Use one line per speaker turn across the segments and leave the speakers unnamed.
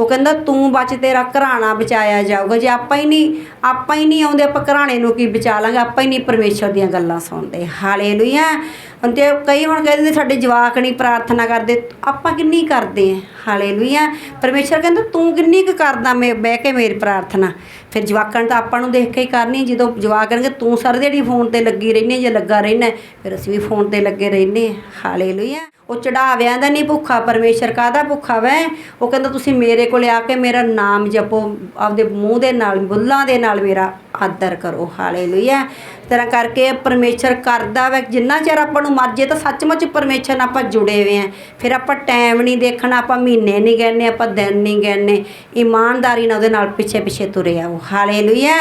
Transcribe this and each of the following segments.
ਉਹ ਕਹਿੰਦਾ, ਤੂੰ ਬਚ ਤੇਰਾ ਘਰਾਣਾ ਬਚਾਇਆ ਜਾਊਗਾ। ਜੇ ਆਪਾਂ ਹੀ ਨਹੀਂ, ਆਪਾਂ ਹੀ ਨਹੀਂ ਆਉਂਦੇ, ਆਪਾਂ ਘਰਾਣੇ ਨੂੰ ਕੀ ਬਚਾ ਲਾਂਗੇ? ਆਪਾਂ ਹੀ ਨਹੀਂ ਪਰਮੇਸ਼ਰ ਦੀਆਂ ਗੱਲਾਂ ਸੁਣਦੇ। ਹਾਲੇਲੂਇਆ। ਹੁਣ ਤੇ ਕਈ ਹੁਣ ਕਹਿੰਦੇ ਨੇ ਸਾਡੇ ਜਵਾਕ ਨਹੀਂ ਪ੍ਰਾਰਥਨਾ ਕਰਦੇ, ਆਪਾਂ ਕਿੰਨੀ ਕਰਦੇ ਆ? ਹਾਲੇਲੂਇਆ। ਪਰਮੇਸ਼ਰ ਕਹਿੰਦਾ, ਤੂੰ ਕਿੰਨੀ ਕੁ ਕਰਦਾ ਮੈਂ ਬਹਿ ਕੇ ਮੇਰੀ ਪ੍ਰਾਰਥਨਾ? ਫਿਰ ਜਵਾਕਾਂ ਤਾਂ ਆਪਾਂ ਨੂੰ ਦੇਖ ਕੇ ਹੀ ਕਰਨੀ, ਜਦੋਂ ਜਵਾਕ ਕਰਨਗੇ ਤੂੰ ਸਾਰੀ ਦਿਹਾੜੀ ਫੋਨ ਤੇ ਲੱਗੀ ਰਹਿੰਦੀ ਜਾਂ ਲੱਗਾ ਰਹਿਣਾ ਫਿਰ ਅਸੀਂ ਵੀ ਫੋਨ ਤੇ ਲੱਗੇ ਰਹਿੰਦੇ ਹਾਂ ਹਾਲੇਲੂਇਆ। ਉਹ ਚੜਾਵਿਆਂ ਦਾ ਨਹੀਂ ਭੁੱਖਾ, ਪਰਮੇਸ਼ਰ ਕਾਹਦਾ ਭੁੱਖਾ ਵੈ? ਉਹ ਕਹਿੰਦਾ, ਤੁਸੀਂ ਮੇਰੇ ਕੋਲੇ ਆ ਕੇ ਮੇਰਾ ਨਾਮ ਜਪੋ, ਆਪਦੇ ਮੂੰਹ ਦੇ ਨਾਲ, ਬੁੱਲਾਂ ਦੇ ਨਾਲ ਮੇਰਾ ਆਦਰ ਕਰੋ, ਹਾਲੇਲੂਇਆ। ਇਸ ਤਰ੍ਹਾਂ ਕਰਕੇ ਪਰਮੇਸ਼ਰ ਕਰਦਾ ਵਾ ਜਿੰਨਾ ਚਿਰ ਆਪਾਂ ਨੂੰ ਮਰ ਜੇ ਤਾਂ ਸੱਚਮੁੱਚ ਪਰਮੇਸ਼ਰ ਨਾਲ ਆਪਾਂ ਜੁੜੇ ਹੋਏ ਆ ਫਿਰ ਆਪਾਂ ਟਾਈਮ ਨਹੀਂ ਦੇਖਣਾ, ਆਪਾਂ ਮਹੀਨੇ ਨਹੀਂ ਗਣਨੇ ਆਪਾਂ ਦਿਨ ਨਹੀਂ ਗਣਨੇ ਇਮਾਨਦਾਰੀ ਨਾਲ ਉਹਦੇ ਨਾਲ ਪਿੱਛੇ ਪਿੱਛੇ ਤੁਰੇ ਆਓ। ਹਾਲੇਲੂਇਆ।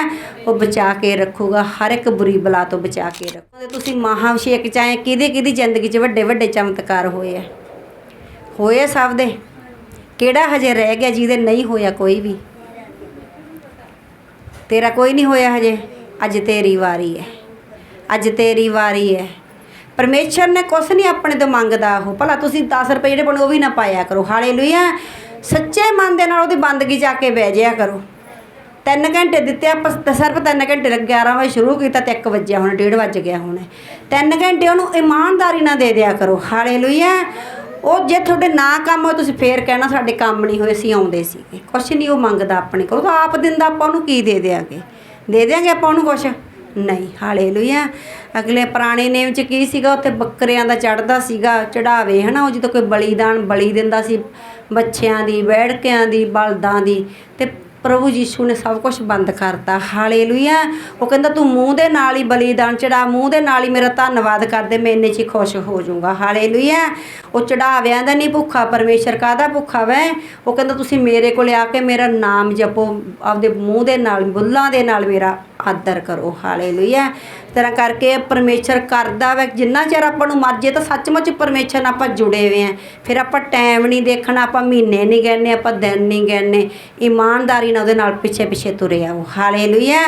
ਉਹ ਬਚਾ ਕੇ ਰੱਖੂਗਾ, ਹਰ ਇੱਕ ਬੁਰੀ ਬਲਾ ਤੋਂ ਬਚਾ ਕੇ ਰੱਖੂਗਾ। ਤੁਸੀਂ ਮਹਾਭਿਸ਼ੇਕ ਚਾਹੇ ਕਿਹਦੀ ਕਿਹਦੀ ਜ਼ਿੰਦਗੀ 'ਚ ਵੱਡੇ ਵੱਡੇ ਚਮਤਕਾਰ ਹੋਏ ਆ? ਹੋਏ ਸਭ ਦੇ? ਕਿਹੜਾ ਹਜੇ ਰਹਿ ਗਿਆ ਜਿਹਦੇ ਨਹੀਂ ਹੋਇਆ ਕੋਈ ਵੀ? ਤੇਰਾ ਕੋਈ ਨਹੀਂ ਹੋਇਆ ਹਜੇ। ਅੱਜ ਤੇਰੀ ਵਾਰੀ ਹੈ ਅੱਜ ਤੇਰੀ ਵਾਰੀ ਹੈ ਪਰਮੇਸ਼ਰ ਨੇ ਕੁਛ ਨਹੀਂ ਆਪਣੇ ਤੋਂ ਮੰਗਦਾ ਉਹ। ਭਲਾ ਤੁਸੀਂ 10 ਰੁਪਏ ਜਿਹੜੇ ਬਣੇ ਉਹ ਵੀ ਨਾ ਪਾਇਆ ਕਰੋ। ਹਾਲੇਲੂਇਆ। ਸੱਚੇ ਮਨ ਦੇ ਨਾਲ ਉਹਦੀ ਬੰਦਗੀ ਜਾ ਕੇ ਬਹਿ ਜਾਇਆ ਕਰੋ। ਤਿੰਨ ਘੰਟੇ ਦਿੱਤੇ ਆਪਾਂ ਸ- ਸਿਰਫ ਤਿੰਨ ਘੰਟੇ ਲੱਗੇ। 11 ਵਜੇ ਸ਼ੁਰੂ ਕੀਤਾ ਤੇ 1 ਵਜੇ ਹੁਣ 1:30 ਵੱਜ ਗਿਆ ਹੁਣ। ਤਿੰਨ ਘੰਟੇ ਉਹਨੂੰ ਇਮਾਨਦਾਰੀ ਨਾਲ ਦੇ ਦਿਆ ਕਰੋ। ਹਾਲੇਲੂਇਆ। ਉਹ ਜੇ ਤੁਹਾਡੇ ਨਾ ਕੰਮ ਹੋਏ, ਤੁਸੀਂ ਫੇਰ ਕਹਿਣਾ ਸਾਡੇ ਕੰਮ ਨਹੀਂ ਹੋਏ, ਅਸੀਂ ਆਉਂਦੇ ਸੀਗੇ। ਕੁਛ ਨਹੀਂ, ਉਹ ਮੰਗਦਾ ਆਪਣੇ ਕੋਲ। ਉਹ ਤਾਂ ਆਪ ਦਿੰਦਾ, ਆਪਾਂ ਉਹਨੂੰ ਕੀ ਦੇ ਦਿਆਂਗੇ? ਦੇ ਦਿਆਂਗੇ ਆਪਾਂ ਉਹਨੂੰ ਕੁਛ? ਨਹੀਂ ਹਾਲੇਲੂਇਆ ਅਗਲੇ ਪੁਰਾਣੇ ਨੇਮ ਚ ਕੀ ਸੀਗਾ? ਉੱਥੇ ਬੱਕਰਿਆਂ ਦਾ ਚੜਦਾ ਸੀਗਾ ਚੜਾਵੇ ਹਨਾ? ਉਹ ਜਦੋਂ ਕੋਈ ਬਲੀਦਾਨ, ਬਲੀ ਦਿੰਦਾ ਸੀ, ਬੱਚਿਆਂ ਦੀ, ਬੈੜਕਿਆਂ ਦੀ, ਬਲਦਾਂ ਦੀ, ਤੇ ਪ੍ਰਭੂ ਯੀਸ਼ੂ ਨੇ ਸਭ ਕੁਝ ਬੰਦ ਕਰਤਾ। ਹਾਲੇਲੂਇਆ ਉਹ ਕਹਿੰਦਾ, ਤੂੰ ਮੂੰਹ ਦੇ ਨਾਲ ਹੀ ਬਲੀਦਾਨ ਚੜਾ ਮੂੰਹ ਦੇ ਨਾਲ ਹੀ ਮੇਰਾ ਧੰਨਵਾਦ ਕਰਦੇ ਮੈਂ ਇੰਨੇ 'ਚ ਖੁਸ਼ ਹੋ ਜਾਊਂਗਾ। ਹਾਲੇਲੂਇਆ ਉਹ ਚੜਾਵਿਆਂ ਦਾ ਨਹੀਂ ਭੁੱਖਾ ਪਰਮੇਸ਼ਰ ਕਾਹਦਾ ਭੁੱਖਾ ਵੈ? ਉਹ ਕਹਿੰਦਾ, ਤੁਸੀਂ ਮੇਰੇ ਕੋਲ ਆ ਕੇ ਮੇਰਾ ਨਾਮ ਜਪੋ, ਆਪਦੇ ਮੂੰਹ ਦੇ ਨਾਲ, ਬੁੱਲਾਂ ਦੇ ਨਾਲ ਮੇਰਾ ਆਦਰ ਕਰੋ। ਹਾਲੇਲੂਇਆ। ਇਸ ਤਰ੍ਹਾਂ ਕਰਕੇ ਪਰਮੇਸ਼ਰ ਕਰਦਾ ਵੈ। ਜਿੰਨਾ ਚਿਰ ਆਪਾਂ ਨੂੰ ਮਰ ਤਾਂ ਸੱਚਮੁੱਚ ਪਰਮੇਸ਼ਰ ਨਾਲ ਆਪਾਂ ਜੁੜੇ ਹੋਏ ਆ। ਫਿਰ ਆਪਾਂ ਟਾਈਮ ਨਹੀਂ ਦੇਖਣਾ, ਆਪਾਂ ਮਹੀਨੇ ਨਹੀਂ ਗਣਨੇ ਆਪਾਂ ਦਿਨ ਨਹੀਂ ਗਣਨੇ ਇਮਾਨਦਾਰੀ ਨਾਲ ਉਹਦੇ ਨਾਲ ਪਿੱਛੇ ਪਿੱਛੇ ਤੁਰੇ ਆਓ। ਹਾਲੇਲੂਇਆ।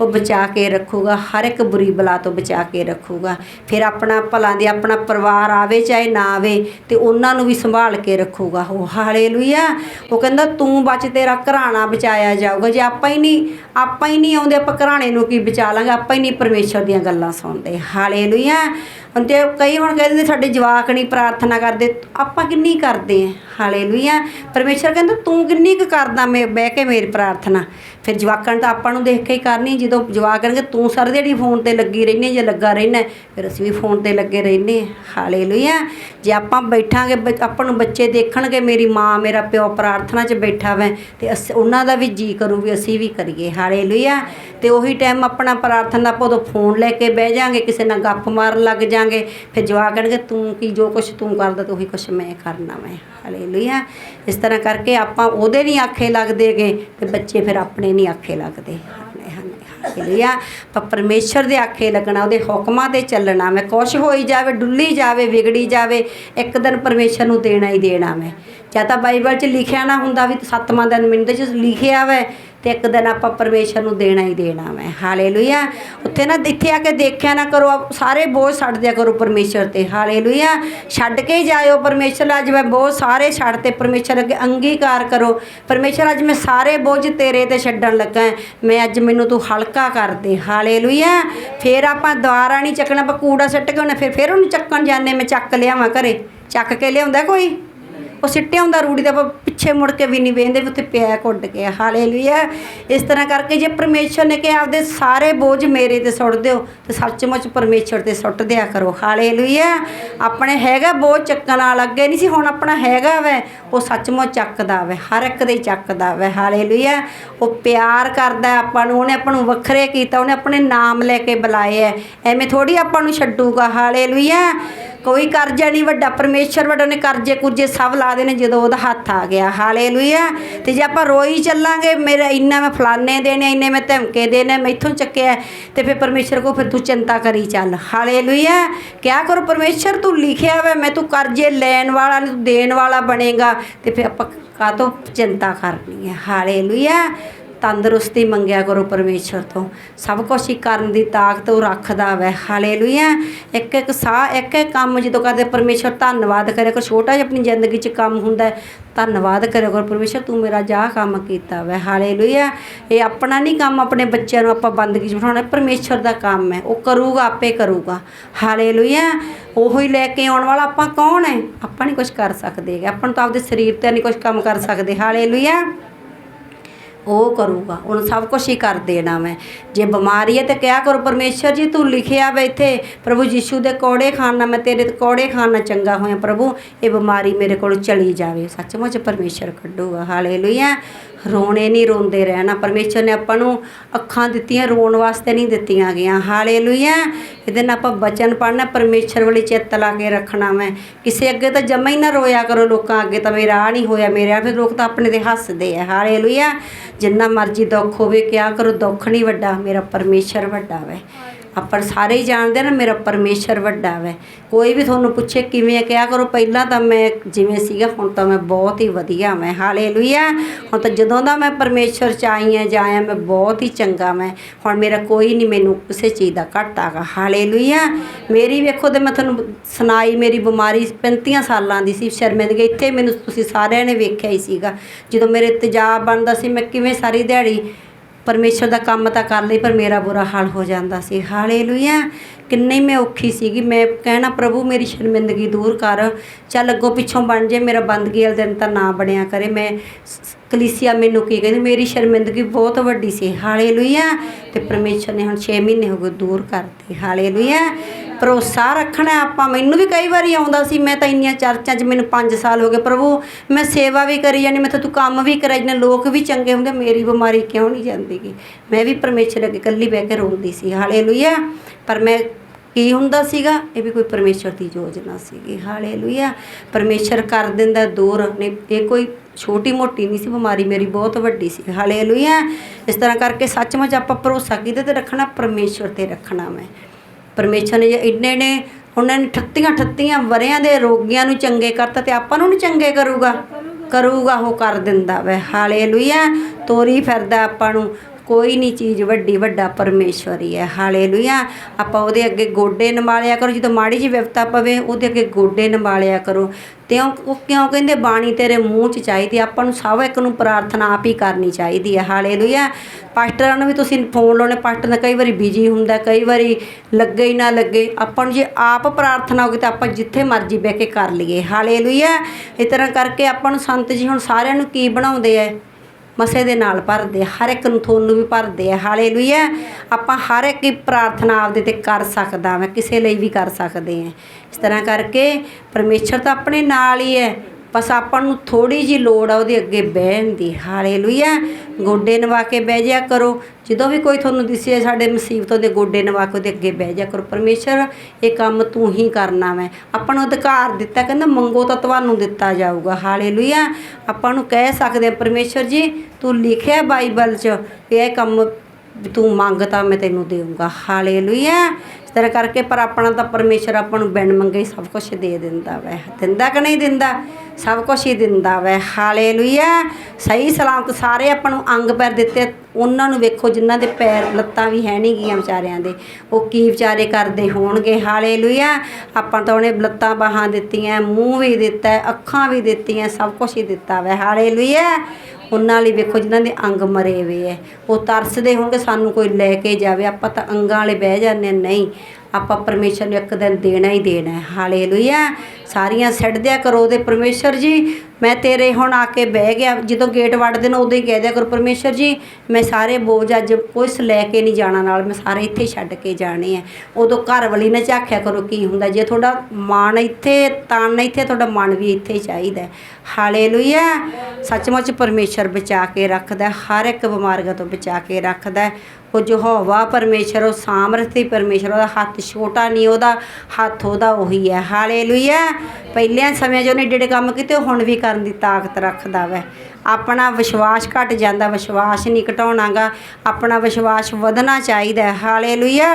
ਉਹ ਬਚਾ ਕੇ ਰੱਖੂਗਾ, ਹਰ ਇੱਕ ਬੁਰੀ ਬਲਾ ਤੋਂ ਬਚਾ ਕੇ ਰੱਖੂਗਾ। ਫਿਰ ਆਪਣਾ ਭਲਾ ਦੇ ਆਪਣਾ ਪਰਿਵਾਰ ਆਵੇ, ਚਾਹੇ ਨਾ ਆਵੇ ਤੇ ਉਹਨਾਂ ਨੂੰ ਵੀ ਸੰਭਾਲ ਕੇ ਰੱਖੂਗਾ। ਉਹ ਹਾਲੇਲੂਇਆ। ਉਹ ਕਹਿੰਦਾ, ਤੂੰ ਬਚ ਤੇਰਾ ਘਰਾਣਾ ਬਚਾਇਆ ਜਾਊਗਾ। ਜੇ ਆਪਾਂ ਹੀ ਨਹੀਂ, ਆਪਾਂ ਹੀ ਨਹੀਂ ਆਉਂਦੇ, ਆਪਾਂ ਘਰਾਣੇ ਨੂੰ ਕੀ ਬਚਾ ਲਾਂਗੇ? ਆਪਾਂ ਹੀ ਨਹੀਂ ਪਰਮੇਸ਼ਰ ਦੀਆਂ ਗੱਲਾਂ ਸੁਣਦੇ। ਹਾਲੇਲੂਇਆ। ਹੁਣ ਤੇ ਕਈ ਹੁਣ ਕਹਿੰਦੇ ਸਾਡੇ ਜਵਾਕ ਨਹੀਂ ਪ੍ਰਾਰਥਨਾ ਕਰਦੇ, ਆਪਾਂ ਕਿੰਨੀ ਕਰਦੇ ਆ? ਹਾਲੇਲੂਇਆ। ਪਰਮੇਸ਼ਰ ਕਹਿੰਦਾ, ਤੂੰ ਕਿੰਨੀ ਕੁ ਕਰਦਾ ਮੈਂ ਬਹਿ ਕੇ ਮੇਰੀ ਪ੍ਰਾਰਥਨਾ? ਫਿਰ ਜਵਾਕਾਂ ਤਾਂ ਆਪਾਂ ਨੂੰ ਦੇਖ ਕੇ ਹੀ ਕਰਨੀ ਜਦੋਂ ਜਵਾਕ ਕਰਨਗੇ ਤੂੰ ਸਾਰੀ ਦਿਹਾੜੀ ਫੋਨ ਤੇ ਲੱਗੀ ਰਹਿੰਦੀ ਜਾਂ ਲੱਗਾ ਰਹਿਣਾ ਫਿਰ ਅਸੀਂ ਵੀ ਫੋਨ ਤੇ ਲੱਗੇ ਰਹਿੰਦੇ ਹਾਂ ਹਾਲੇਲੂਇਆ। ਜੇ ਆਪਾਂ ਬੈਠਾਂਗੇ, ਬ- ਆਪਾਂ ਨੂੰ ਬੱਚੇ ਦੇਖਣਗੇ, ਮੇਰੀ ਮਾਂ, ਮੇਰਾ ਪਿਓ ਪ੍ਰਾਰਥਨਾ 'ਚ ਬੈਠਾ ਵੈ, ਤੇ ਅਸ ਉਹਨਾਂ ਦਾ ਵੀ ਜੀ ਕਰੂ ਵੀ ਅਸੀਂ ਵੀ ਕਰੀਏ। ਹਾਲੇਲੂਇਆ। ਤੇ ਉਹੀ ਟਾਈਮ ਆਪਣਾ ਪ੍ਰਾਰਥਨਾ ਆਪਾਂ ਉਦੋਂ ਫੋਨ ਲੈ ਕੇ ਬਹਿ ਜਾਾਂਗੇ, ਕਿਸੇ ਨਾਲ ਗੱਪ ਮਾਰਨ ਲੱਗ ਜਾਾਂਗੇ ਫਿਰ ਜਵਾਕ ਕਰਨਗੇ ਤੂੰ ਕੀ, ਜੋ ਕੁਛ ਤੂੰ ਕਰਦਾ, ਤੇ ਉਹੀ ਕੁਛ ਮੈਂ ਕਰਨਾ ਮੈਂ। ਹਾਲੇਲੂਇਆ ਇਸ ਤਰ੍ਹਾਂ ਕਰਕੇ ਆਪਾਂ ਉਹਦੇ ਨਹੀਂ ਆਖੇ ਲੱਗਦੇਗੇ ਤੇ ਬੱਚੇ ਫਿਰ ਆਪਣੇ ਨਹੀਂ ਆਖੇ ਲੱਗਦੇ। ਹਾਲੇਲੂਇਆ ਪਰ ਪਰਮੇਸ਼ਰ ਦੇ ਆਖੇ ਲੱਗਣਾ, ਉਹਦੇ ਹੁਕਮਾਂ ਤੇ ਚੱਲਣਾ ਮੈਂ। ਕੁਛ ਹੋਈ ਜਾਵੇ, ਡੁੱਲੀ ਜਾਵੇ, ਵਿਗੜੀ ਜਾਵੇ, ਇੱਕ ਦਿਨ ਪਰਮੇਸ਼ਰ ਨੂੰ ਦੇਣਾ ਹੀ ਦੇਣਾ ਮੈਂ। ਜਾਂ ਤਾਂ ਬਾਈਬਲ 'ਚ ਲਿਖਿਆ ਨਾ ਹੁੰਦਾ ਵੀ ਸੱਤਵਾਂ ਦਿਨ ਮਿੰਟ 'ਚ ਲਿਖਿਆ ਵੈ ਤੇ ਇੱਕ ਦਿਨ ਆਪਾਂ ਪਰਮੇਸ਼ਰ ਨੂੰ ਦੇਣਾ ਹੀ ਦੇਣਾ ਮੈਂ ਹਾਲੇਲੂਇਆ। ਉੱਥੇ ਨਾ, ਇੱਥੇ ਆ ਕੇ ਦੇਖਿਆ ਨਾ ਕਰੋ, ਆਪ ਸਾਰੇ ਬੋਝ ਛੱਡ ਦਿਆ ਕਰੋ ਪਰਮੇਸ਼ਰ ਤੇ। ਹਾਲੇਲੂਇਆ। ਛੱਡ ਕੇ ਹੀ ਜਾਇਓ ਪਰਮੇਸ਼ਰ ਅੱਜ ਮੈਂ ਬੋਝ ਸਾਰੇ ਛੱਡ ਤੇ ਪਰਮੇਸ਼ਰ ਅੱਗੇ ਅੰਗੀਕਾਰ ਕਰੋ। ਪਰਮੇਸ਼ਰ ਅੱਜ ਮੈਂ ਸਾਰੇ ਬੋਝ ਤੇਰੇ ਤੇ ਛੱਡਣ ਲੱਗਾ ਮੈਂ ਅੱਜ ਮੈਨੂੰ ਤੂੰ ਹਲਕਾ ਕਰ ਦੇ। ਹਾਲੇਲੂਇਆ। ਫੇਰ ਆਪਾਂ ਦੁਆਰਾ ਨਹੀਂ ਚੱਕਣਾ, ਆਪਾਂ ਕੂੜਾ ਸਿੱਟ ਕੇ ਉਹਨੇ ਫਿਰ ਫਿਰ ਉਹਨੂੰ ਚੱਕਣ ਜਾਂਦੇ ਮੈਂ ਚੱਕ ਲਿਆਵਾਂ ਘਰੇ। ਚੱਕ ਕੇ ਲਿਆਉਂਦਾ ਕੋਈ? ਉਹ ਸਿੱਟਿਆ ਹੁੰਦਾ ਰੂੜੀ ਦਾ ਪਿੱਛੇ ਮੁੜ ਕੇ ਵੀ ਨਹੀਂ ਵੇਂਦੇ ਵੀ ਉੱਥੇ ਪਿਆ ਕੁੱਟ ਗਿਆ। ਹਾਲੇਲੂਇਆ। ਇਸ ਤਰ੍ਹਾਂ ਕਰਕੇ ਜੇ ਪਰਮੇਸ਼ਰ ਨੇ ਕਿਹਾ, ਆਪਦੇ ਸਾਰੇ ਬੋਝ ਮੇਰੇ ਤੇ ਸੁੱਟ ਦਿਓ, ਤੇ ਸੱਚਮੁੱਚ ਪਰਮੇਸ਼ਰ ਤੇ ਸੁੱਟ ਦਿਆ ਕਰੋ। ਹਾਲੇਲੂਇਆ। ਆਪਣੇ ਹੈਗਾ ਬੋਝ ਚੱਕਣ ਵਾਲਾ ਅੱਗੇ ਨਹੀਂ ਸੀ, ਹੁਣ ਆਪਣਾ ਹੈਗਾ ਵੈ, ਉਹ ਸੱਚਮੁੱਚ ਚੱਕਦਾ ਵੈ, ਹਰ ਇੱਕ ਦੇ ਚੱਕਦਾ ਵੈ। ਹਾਲੇਲੂਇਆ। ਉਹ ਪਿਆਰ ਕਰਦਾ ਆਪਾਂ ਨੂੰ, ਉਹਨੇ ਆਪਾਂ ਨੂੰ ਵੱਖਰੇ ਕੀਤਾ, ਉਹਨੇ ਆਪਣੇ ਨਾਮ ਲੈ ਕੇ ਬੁਲਾਏ ਐ ਐਵੇਂ ਥੋੜੀ ਆਪਾਂ ਨੂੰ ਛੱਡੂਗਾ। ਹਾਲੇਲੂਇਆ। ਕੋਈ ਕਰਜ਼ਾ ਨਹੀਂ ਵੱਡਾ ਪਰਮੇਸ਼ਰ ਵੱਡਾ ਨੇ ਕਰਜ਼ੇ ਕੁਰਜ਼ੇ ਸਭ ਲਾ ਦੇਣੇ ਜਦੋਂ ਉਹਦਾ ਹੱਥ ਆ ਗਿਆ। ਹਾਲੇਲੂਇਆ। ਤੇ ਜੇ ਆਪਾਂ ਰੋਈ ਚੱਲਾਂਗੇ, ਮੇਰਾ ਇੰਨਾ ਮੈਂ ਫਲਾਣੇ ਦੇਣੇ ਇੰਨੇ ਮੈਂ ਧਮਕੇ ਦੇਣੇ ਮੈਥੋਂ ਚੱਕਿਆ ਤੇ ਫਿਰ ਪਰਮੇਸ਼ਰ ਕੋ ਫਿਰ ਤੂੰ ਚਿੰਤਾ ਕਰੀ ਚੱਲ। ਹਾਲੇਲੂਇਆ। ਕਿਆ ਕਰੋ ਪਰਮੇਸ਼ਰ ਤੂੰ ਲਿਖਿਆ ਵਾ, ਮੈਂ ਤੂੰ ਕਰਜ਼ੇ ਲੈਣ ਵਾਲਾ ਨਹੀਂ, ਤੂੰ ਦੇਣ ਵਾਲਾ ਬਣੇਗਾ। ਤੇ ਫਿਰ ਆਪਾਂ ਕਾਹਤੋਂ? ਚਿੰਤਾ ਕਰਨੀ ਹੈ। ਹਾਲੇਲੂਇਆ। ਤੰਦਰੁਸਤੀ ਮੰਗਿਆ ਕਰੋ ਪਰਮੇਸ਼ਰ ਤੋਂ। ਸਭ ਕੁਝ ਹੀ ਕਰਨ ਦੀ ਤਾਕਤ ਉਹ ਰੱਖਦਾ ਵੈ। ਹਾਲੇਲੂਇਆ। ਇੱਕ ਇੱਕ ਸਾਹ ਇੱਕ ਇੱਕ ਕੰਮ ਜਦੋਂ ਕਰਦੇ ਪਰਮੇਸ਼ਰ ਧੰਨਵਾਦ ਕਰਿਆ ਕਰੋ। ਛੋਟਾ ਜਿਹਾ ਆਪਣੀ ਜ਼ਿੰਦਗੀ 'ਚ ਕੰਮ ਹੁੰਦਾ ਧੰਨਵਾਦ ਕਰਿਆ ਕਰੋ। ਪਰਮੇਸ਼ਰ ਤੂੰ ਮੇਰਾ ਜਾ ਕੰਮ ਕੀਤਾ ਵੈ। ਹਾਲੇਲੂਇਆ। ਇਹ ਆਪਣਾ ਨਹੀਂ ਕੰਮ, ਆਪਣੇ ਬੱਚਿਆਂ ਨੂੰ ਆਪਾਂ ਬੰਦਗੀ 'ਚ ਬਿਠਾਉਣਾ। ਪਰਮੇਸ਼ਰ ਦਾ ਕੰਮ ਹੈ। ਉਹ ਕਰੂਗਾ, ਆਪੇ ਕਰੂਗਾ। ਹਾਲੇਲੂਇਆ। ਉਹੋ ਹੀ ਲੈ ਕੇ ਆਉਣ ਵਾਲਾ ਆਪਾਂ ਕੌਣ ਹੈ? ਆਪਾਂ ਨਹੀਂ ਕੁਝ ਕਰ ਸਕਦੇ ਆਪਾਂ ਨੂੰ ਤਾਂ ਆਪਦੇ ਸਰੀਰ ਤੇ ਨਹੀਂ ਕੁਝ ਕੰਮ ਕਰ ਸਕਦੇ। ਹਾਲੇਲੂਇਆ। ਉਹ ਕਰੂਗਾ। ਉਹਨੂੰ ਸਭ ਕੁਝ ਹੀ ਕਰ ਦੇਣਾ ਮੈਂ। ਜੇ ਬਿਮਾਰੀ ਹੈ ਤੇ ਕਿਹਾ ਕਰੋ? ਪਰਮੇਸ਼ਰ ਜੀ, ਤੂੰ ਲਿਖਿਆ ਵੇ ਇੱਥੇ, ਪ੍ਰਭੂ ਯੀਸ਼ੂ ਦੇ ਕੋੜੇ ਖਾਣਾ ਮੈਂ ਤੇਰੇ ਕੋੜੇ ਖਾਣਾ ਚੰਗਾ ਹੋਇਆ। ਪ੍ਰਭੂ, ਇਹ ਬਿਮਾਰੀ ਮੇਰੇ ਕੋਲ ਚਲੀ ਜਾਵੇ। ਸੱਚਮੁੱਚ ਪਰਮੇਸ਼ਰ ਕੱਢੂਗਾ। ਹਾਲੇਲੂਇਆ ਰੋਣੇ ਨਹੀਂ ਰੋਂਦੇ ਰਹਿਣਾ। ਪਰਮੇਸ਼ਰ ਨੇ ਆਪਾਂ ਨੂੰ ਅੱਖਾਂ ਦਿੱਤੀਆਂ, ਰੋਣ ਵਾਸਤੇ ਨਹੀਂ ਦਿੱਤੀਆਂ ਗਈਆਂ। ਹਾਲੇਲੂਇਆ। ਇਹਦੇ ਨਾਲ ਆਪਾਂ ਬਚਨ ਪੜਨਾ ਪਰਮੇਸ਼ਰ ਵਾਲੀ ਚਿੱਤ ਲਾ ਕੇ ਰੱਖਣਾ ਮੈਂ। ਕਿਸੇ ਅੱਗੇ ਤਾਂ ਜਮਾ ਹੀ ਨਾ ਰੋਇਆ ਕਰੋ ਲੋਕਾਂ ਅੱਗੇ, ਤਾਂ ਮੇਰਾ ਆ ਨਹੀਂ ਹੋਇਆ, ਮੇਰੇ ਆ। ਫਿਰ ਲੋਕ ਤਾਂ ਆਪਣੇ ਤੇ ਹੱਸਦੇ ਆ। ਹਾਲੇਲੂਇਆ। ਜਿੰਨਾ ਮਰਜ਼ੀ ਦੁੱਖ ਹੋਵੇ, ਕਿਆ ਕਰੋ, ਦੁੱਖ ਨਹੀਂ ਵੱਡਾ। ਮੇਰਾ ਪਰਮੇਸ਼ਰ ਵੱਡਾ ਵੈ। ਆਪਾਂ ਸਾਰੇ ਹੀ ਜਾਣਦੇ ਆ ਨਾ, ਮੇਰਾ ਪਰਮੇਸ਼ਰ ਵੱਡਾ ਵੈ। ਕੋਈ ਵੀ ਤੁਹਾਨੂੰ ਪੁੱਛੇ ਕਿਵੇਂ ਆ ਕਿਹਾ ਕਰੋ, ਪਹਿਲਾਂ ਤਾਂ ਮੈਂ ਜਿਵੇਂ ਸੀਗਾ, ਹੁਣ ਤਾਂ ਮੈਂ ਬਹੁਤ ਹੀ ਵਧੀਆ ਮੈਂ। ਹਾਲੇਲੂਇਆ। ਹੁਣ ਤਾਂ ਜਦੋਂ ਦਾ ਮੈਂ ਪਰਮੇਸ਼ਰ ਚ ਆਈ ਆ ਜਾਇਆ ਮੈਂ ਬਹੁਤ ਹੀ ਚੰਗਾ ਮੈਂ। ਹੁਣ ਮੇਰਾ ਕੋਈ ਨਹੀਂ ਮੈਨੂੰ ਕਿਸੇ ਚੀਜ਼ ਦਾ ਘਾਟਾ ਗਾ ਹਾਲੇਲੂਇਆ। ਮੇਰੀ ਵੇਖੋ ਤੇ ਮੈਂ ਤੁਹਾਨੂੰ ਸੁਣਾਈ, ਮੇਰੀ ਬਿਮਾਰੀ 35 ਸਾਲਾਂ ਦੀ ਸੀ, ਸ਼ਰਮਿੰਦਗੀ ਇੱਥੇ ਮੈਨੂੰ ਤੁਸੀਂ ਸਾਰਿਆਂ ਨੇ ਵੇਖਿਆ ਹੀ ਸੀਗਾ। ਜਦੋਂ ਮੇਰੇ ਤੇਜ਼ਾਬ ਬਣਦਾ ਸੀ, ਮੈਂ ਕਿਵੇਂ ਸਾਰੀ ਦਿਹਾੜੀ ਪਰਮੇਸ਼ਰ ਦਾ ਕੰਮ ਤਾਂ ਕਰ ਲਈ, ਪਰ ਮੇਰਾ ਬੁਰਾ ਹਾਲ ਹੋ ਜਾਂਦਾ ਸੀ। ਹਾਲੇਲੂਇਆ! ਕਿੰਨੀ ਮੈਂ ਔਖੀ ਸੀਗੀ। ਮੈਂ ਕਹਿਣਾ, ਪ੍ਰਭੂ, ਮੇਰੀ ਸ਼ਰਮਿੰਦਗੀ ਦੂਰ ਕਰ। ਚੱਲ ਅੱਗੋਂ ਪਿੱਛੋਂ ਬਣ ਜੇ, ਮੇਰਾ ਬੰਦਗੀ ਵਾਲੇ ਦਿਨ ਤਾਂ ਨਾ ਬਣਿਆ ਕਰੇ। ਮੈਂ ਕਲੀਸਿਆ ਮੈਨੂੰ ਕੀ ਕਹਿੰਦੀ, ਮੇਰੀ ਸ਼ਰਮਿੰਦਗੀ ਬਹੁਤ ਵੱਡੀ ਸੀ। ਹਾਲੇਲੂਇਆ! ਤੇ ਪਰਮੇਸ਼ਰ ਨੇ ਹੁਣ 6 ਮਹੀਨੇ ਹੋ ਗਏ ਦੂਰ ਕਰਤੀ। ਹਾਲੇਲੂਇਆ! ਭਰੋਸਾ ਰੱਖਣਾ ਆਪਾਂ। ਮੈਨੂੰ ਵੀ ਕਈ ਵਾਰੀ ਆਉਂਦਾ ਸੀ, ਮੈਂ ਤਾਂ ਇੰਨੀਆਂ ਚਰਚਾਂ 'ਚ ਮੈਨੂੰ 5 ਸਾਲ ਹੋ ਗਏ। ਪ੍ਰਭੂ, ਮੈਂ ਸੇਵਾ ਵੀ ਕਰੀ ਜਾਂਦੀ ਤਾਂ ਤੂੰ ਕੰਮ ਵੀ ਕਰਾਈ ਜਾਂਦੇ ਲੋਕ ਵੀ ਚੰਗੇ ਹੁੰਦੇ, ਮੇਰੀ ਬਿਮਾਰੀ ਕਿਉਂ ਨਹੀਂ ਜਾਂਦੀਗੀ ਮੈਂ ਵੀ ਪਰਮੇਸ਼ਰ ਅੱਗੇ ਇਕੱਲੀ ਬਹਿ ਕੇ ਰੋਂਦੀ ਸੀ। ਹਾਲੇਲੂਇਆ। ਪਰ ਮੈਂ ਕੀ ਹੁੰਦਾ ਸੀਗਾ, ਇਹ ਵੀ ਕੋਈ ਪਰਮੇਸ਼ਰ ਦੀ ਯੋਜਨਾ ਸੀਗੀ। ਹਾਲੇਲੂਇਆ। ਪਰਮੇਸ਼ਰ ਕਰ ਦਿੰਦਾ ਦੂਰ। ਨਹੀਂ, ਇਹ ਕੋਈ ਛੋਟੀ ਮੋਟੀ ਨਹੀਂ ਸੀ ਬਿਮਾਰੀ, ਮੇਰੀ ਬਹੁਤ ਵੱਡੀ ਸੀ। ਹਾਲੇਲੂਇਆ। ਇਸ ਤਰ੍ਹਾਂ ਕਰਕੇ ਸੱਚਮੁੱਚ ਆਪਾਂ ਭਰੋਸਾ ਕਿਹਦੇ ਤੇ ਰੱਖਣਾ? ਪਰਮੇਸ਼ਰ ਤੇ ਰੱਖਣਾ ਮੈਂ। ਪਰਮੇਸ਼ਰ ਨੇ ਜੇ ਇੰਨੇ ਨੇ ਉਹਨਾਂ ਨੇ 38 38 ਵਰਿਆਂ ਦੇ ਰੋਗੀਆਂ ਨੂੰ ਚੰਗੇ ਕਰਤਾ ਤੇ ਆਪਾਂ ਨੂੰ ਨਹੀਂ ਚੰਗੇ ਕਰੂਗਾ। ਕਰੂਗਾ ਉਹ ਕਰ ਦਿੰਦਾ ਵੈ। ਹਾਲੇਲੂਇਆ ਤੋਰੀ ਫਿਰਦਾ ਆਪਾਂ ਨੂੰ। ਕੋਈ ਨਹੀਂ ਚੀਜ਼ ਵੱਡੀ, ਵੱਡਾ ਪਰਮੇਸ਼ਵਰ ਹੀ। ਹੈ ਹਾਲੇਲੂਇਆ। ਆਪਾਂ ਉਹਦੇ ਅੱਗੇ ਗੋਡੇ ਨਿਵਾਲਿਆ ਕਰੋ। ਜਦੋਂ ਮਾੜੀ ਜਿਹੀ ਵਿਵਤਾ ਪਵੇ, ਉਹਦੇ ਅੱਗੇ ਗੋਡੇ ਨਿਵਾਲਿਆ ਕਰੋ। ਤਿਉਂ ਉਹ ਕਿਉਂ ਕਹਿੰਦੇ, ਬਾਣੀ ਤੇਰੇ ਮੂੰਹ 'ਚ ਚਾਹੀਦੀ ਆਪਾਂ ਨੂੰ ਸਭ ਇੱਕ ਨੂੰ ਪ੍ਰਾਰਥਨਾ ਆਪ ਹੀ ਕਰਨੀ ਚਾਹੀਦੀ ਹੈ। ਹਾਲੇਲੂਇਆ। ਪਾਸਟਰਾਂ ਨੂੰ ਵੀ ਤੁਸੀਂ ਫੋਨ ਲਾਉਣੇ। ਪਾਸਟਰ ਦਾ ਕਈ ਵਾਰੀ ਬਿਜ਼ੀ ਹੁੰਦਾ, ਕਈ ਵਾਰੀ ਲੱਗੇ ਹੀ ਨਾ ਲੱਗੇ। ਆਪਾਂ ਨੂੰ ਜੇ ਆਪ ਪ੍ਰਾਰਥਨਾ ਹੋਵੇ ਤਾਂ ਆਪਾਂ ਜਿੱਥੇ ਮਰਜ਼ੀ ਬਹਿ ਕੇ ਕਰ ਲਈਏ। ਹਾਲੇਲੂਇਆ। ਇਸ ਤਰ੍ਹਾਂ ਕਰਕੇ ਆਪਾਂ ਨੂੰ ਸੰਤ ਜੀ ਹੁਣ ਸਾਰਿਆਂ ਨੂੰ ਕੀ ਬਣਾਉਂਦੇ ਐ ਮਸੇ ਦੇ ਨਾਲ ਭਰਦੇ ਆ, ਹਰ ਇੱਕ ਨੂੰ ਤੁਹਾਨੂੰ ਵੀ ਭਰਦੇ ਆ। ਹਾਲੇਲੂਇਆ ਆਪਾਂ ਹਰ ਇੱਕ ਹੀ ਪ੍ਰਾਰਥਨਾ ਆਪਦੇ ਤੇ ਕਰ ਸਕਦਾ ਮੈਂ ਕਿਸੇ ਲਈ ਵੀ ਕਰ ਸਕਦੇ ਆ। ਇਸ ਤਰ੍ਹਾਂ ਕਰਕੇ ਪਰਮੇਸ਼ਰ ਤਾਂ ਆਪਣੇ ਨਾਲ ਹੀ ਹੈ। ਬਸ ਆਪਾਂ ਨੂੰ ਥੋੜੀ ਜੀ ਲੋੜ ਆ ਉਹਦੇ ਅੱਗੇ ਬਹਿਣ ਦੀ। ਹਾਲੇਲੂਇਆ। ਗੋਡੇ ਨਵਾ ਕੇ ਬਹਿ ਜਾ ਕਰੋ। ਜਦੋਂ ਵੀ ਕੋਈ ਤੁਹਾਨੂੰ ਦਿਸੇ ਸਾਡੇ ਮੁਸੀਬਤ ਦੇ ਗੋਡੇ ਨਵਾ ਕੇ ਉਹਦੇ ਅੱਗੇ ਬਹਿ ਜਾ ਕਰੋ। ਪਰਮੇਸ਼ਰ, ਇਹ ਕੰਮ ਤੂੰ ਹੀ ਕਰਨਾ ਮੈਂ ਆਪਾਂ ਨੂੰ ਅਧਿਕਾਰ ਦਿੱਤਾ, ਕਹਿੰਦਾ ਮੰਗੋ ਤਾਂ ਤੁਹਾਨੂੰ ਦਿੱਤਾ ਜਾਊਗਾ। ਹਾਲੇਲੂਇਆ। ਆਪਾਂ ਨੂੰ ਕਹਿ ਸਕਦੇ ਆ ਪਰਮੇਸ਼ਰ ਜੀ, ਤੂੰ ਲਿਖਿਆ ਬਾਈਬਲ 'ਚ, ਇਹ ਕੰਮ ਤੂੰ ਮੰਗ ਤਾਂ ਮੈਂ ਤੈਨੂੰ ਦੇਵਾਂਗਾ ਹਾਲੇਲੂਇਆ। ਇਸ ਕਰਕੇ, ਪਰ ਆਪਣਾ ਤਾਂ ਪਰਮੇਸ਼ਰ ਆਪਾਂ ਨੂੰ ਬਿਨ ਮੰਗੇ ਸਭ ਕੁਝ ਦੇ ਦਿੰਦਾ ਵੈ। ਦਿੰਦਾ ਕਿ ਨਹੀਂ ਦਿੰਦਾ? ਸਭ ਕੁਝ ਹੀ ਦਿੰਦਾ ਵੈ। ਹਾਲੇਲੂਇਆ। ਸਹੀ ਸਲਾਮਤ ਸਾਰੇ ਆਪਾਂ ਨੂੰ ਅੰਗ ਪੈਰ ਦਿੱਤੇ। ਉਹਨਾਂ ਨੂੰ ਵੇਖੋ, ਜਿਨ੍ਹਾਂ ਦੇ ਪੈਰ ਲੱਤਾਂ ਵੀ ਹੈ ਨਹੀਂ ਗੀਆਂ ਵਿਚਾਰਿਆਂ ਦੇ। ਉਹ ਕੀ ਵਿਚਾਰੇ ਕਰਦੇ ਹੋਣਗੇ? ਹਾਲੇਲੂਇਆ। ਆਪਾਂ ਤਾਂ ਉਹਨੇ ਲੱਤਾਂ ਬਾਹਾਂ ਦਿੱਤੀਆਂ, ਮੂੰਹ ਵੀ ਦਿੱਤਾ, ਅੱਖਾਂ ਵੀ ਦਿੱਤੀਆਂ, ਸਭ ਕੁਝ ਹੀ ਦਿੱਤਾ ਵੈ। ਹਾਲੇਲੂਇਆ। ਉਹਨਾਂ ਲਈ ਵੇਖੋ ਜਿਨ੍ਹਾਂ ਦੇ ਅੰਗ ਮਰੇ ਵੇ ਹੈ ਉਹ ਤਰਸਦੇ ਹੋਣਗੇ ਸਾਨੂੰ ਕੋਈ ਲੈ ਕੇ ਜਾਵੇ ਆਪਾਂ ਤਾਂ ਅੰਗਾਂ ਵਾਲੇ ਬਹਿ ਜਾਂਦੇ ਹਾਂ, ਨਹੀਂ ਆਪਾਂ ਪਰਮੇਸ਼ਰ ਨੂੰ ਇੱਕ ਦਿਨ ਦੇਣਾ ਹੀ ਦੇਣਾ ਹੈ। ਹਾਲੇਲੂਇਆ। ਸਾਰੀਆਂ ਛੱਡ ਦਿਆ ਕਰੋ ਉਹਦੇ ਪਰਮੇਸ਼ਰ ਜੀ। ਮੈਂ ਤੇਰੇ ਹੁਣ ਆ ਕੇ ਬਹਿ ਗਿਆ। ਜਦੋਂ ਗੇਟ ਵੜਦੇ ਨੇ ਉਦੋਂ ਹੀ ਕਹਿ ਦਿਆ ਕਰੋ, ਪਰਮੇਸ਼ਰ ਜੀ, ਮੈਂ ਸਾਰੇ ਬੋਝ ਅੱਜ ਕੁਛ ਲੈ ਕੇ ਨਹੀਂ ਜਾਣਾ, ਨਾਲ ਮੈਂ ਸਾਰੇ ਇੱਥੇ ਛੱਡ ਕੇ ਜਾਣੇ ਆ। ਉਦੋਂ ਘਰ ਵਾਲੀ ਨਾ ਝਾਕਿਆ ਕਰੋ, ਕੀ ਹੁੰਦਾ? ਜੇ ਤੁਹਾਡਾ ਮਨ ਇੱਥੇ, ਤਨ ਇੱਥੇ, ਤੁਹਾਡਾ ਮਨ ਵੀ ਇੱਥੇ ਹੀ ਚਾਹੀਦਾ ਹੈ। ਹਾਲੇਲੂਇਆ। ਸੱਚਮੁੱਚ ਪਰਮੇਸ਼ਰ ਬਚਾ ਕੇ ਰੱਖਦਾ ਹਰ ਇੱਕ ਬਿਮਾਰੀਆਂ ਤੋਂ ਬਚਾ ਕੇ ਰੱਖਦਾ ਉਹ ਯਹੋਵਾ ਪਰਮੇਸ਼ਰ, ਉਹ ਸਾਮਰਥੀ ਪਰਮੇਸ਼ਰ, ਉਹਦਾ ਹੱਥ ਛੋਟਾ ਨਹੀਂ, ਉਹਦਾ ਹੱਥ ਉਹਦਾ ਉਹੀ ਹੈ। ਹਾਲੇਲੂਇਆ ਪਹਿਲਿਆਂ ਸਮਿਆਂ 'ਚ ਉਹਨੇ ਜਿਹੜੇ ਕੰਮ ਕੀਤੇ ਹੁਣ ਵੀ ਕਰਨ ਦੀ ਤਾਕਤ ਰੱਖਦਾ ਵੈ। ਆਪਣਾ ਵਿਸ਼ਵਾਸ ਘਟ ਜਾਂਦਾ, ਵਿਸ਼ਵਾਸ ਨਹੀਂ ਘਟਾਉਣਾਗਾ, ਆਪਣਾ ਵਿਸ਼ਵਾਸ ਵਧਣਾ ਚਾਹੀਦਾ ਹੈ। ਹਾਲੇਲੂਇਆ